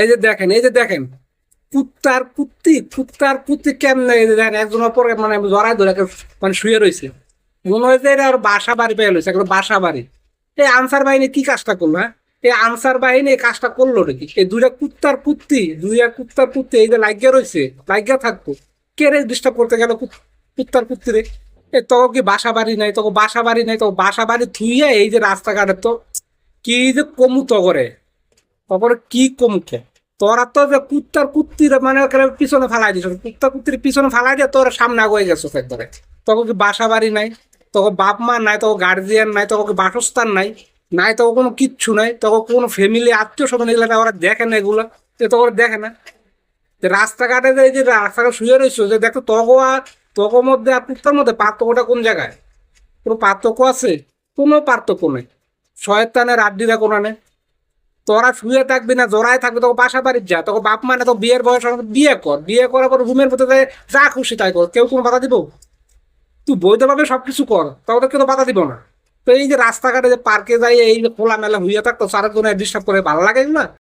এই যে দেখেন, এই যে দেখেন, কুত্তার কুত্তি কুত্তার কুত্তি কেমনে এই যে দেখেন, একজনের পরে মানে জড়াই ধরে মানে শুয়ে রয়েছে মনে হয় যে এটা আর বাসা বাড়ি পেয়ে রয়েছে একদম বাসা বাড়ি। এই আনসার বাহিনী কি কাজটা করল হ্যাঁ? এই আনসার বাহিনী এই কাজটা করল নাকি? এই দুইটা কুত্তার কুত্তি, দুইটা কুত্তার কুত্তি এই যে লাগিয়ে রয়েছে লাগিয়ে থাকতো কে রে ডিস্টার্ব করতে গেল কুত- কুত্তার কুত্তি রে? এ তো কি বাসা বাড়ি নাই তো বাসা বাড়ি নাই তো বাসা বাড়ি থুইয়া এই যে রাস্তাঘাটের তো কি যে কমু তো করে। তারপরে কি কমুকে তোরা তো যে কুত্তার কুত্তির মানে পিছনে ফালাই দিছ। কুত্তার কুত্তির পিছনে ফালাই দিয়ে তোর সামনে আগে গেছো একবারে। তখন কি বাসা বাড়ি নাই? তখন বাপ মা নাই তখন গার্জিয়ান নাই তখন বাসস্থান নাই? নাই তখন কোনো কিচ্ছু নাই? তখন কোনো ফ্যামিলি আত্মীয় স্বজন এগুলো ওরা দেখে না এগুলো? এ তো ওরা দেখে না? যে রাস্তাঘাটে যে যে রাস্তাঘাটে শুয়ে রয়েছে যে দেখো তগো আর তগো মধ্যে আর কুত্তার মধ্যে পার্থক্যটা কোন জায়গায়? কোনো পার্থক্য আছে? কোনো পার্থক্য নেই। শয়তানের আড্ডিরা কোনো নেই। তোরা শুয়ে থাকবি না, জোড়ায় থাকবি তখন বাসা বাড়ির যা তখন বাপ মানে তো বিয়ের বয়স বিয়ে কর, বিয়ে করার পর রুমের মধ্যে যা খুশি তাই কর, কেউ কোনো বাধা দিব? তুই বৈধভাবে সব কিছু কর তখন কেউ বাধা দিব না। তো এই যে রাস্তাঘাটে যে পার্কে যাই, এই যে খোলা মেলা হইয়া থাকতো সারা জন্য ডিস্টার্ব করে ভালো লাগে না?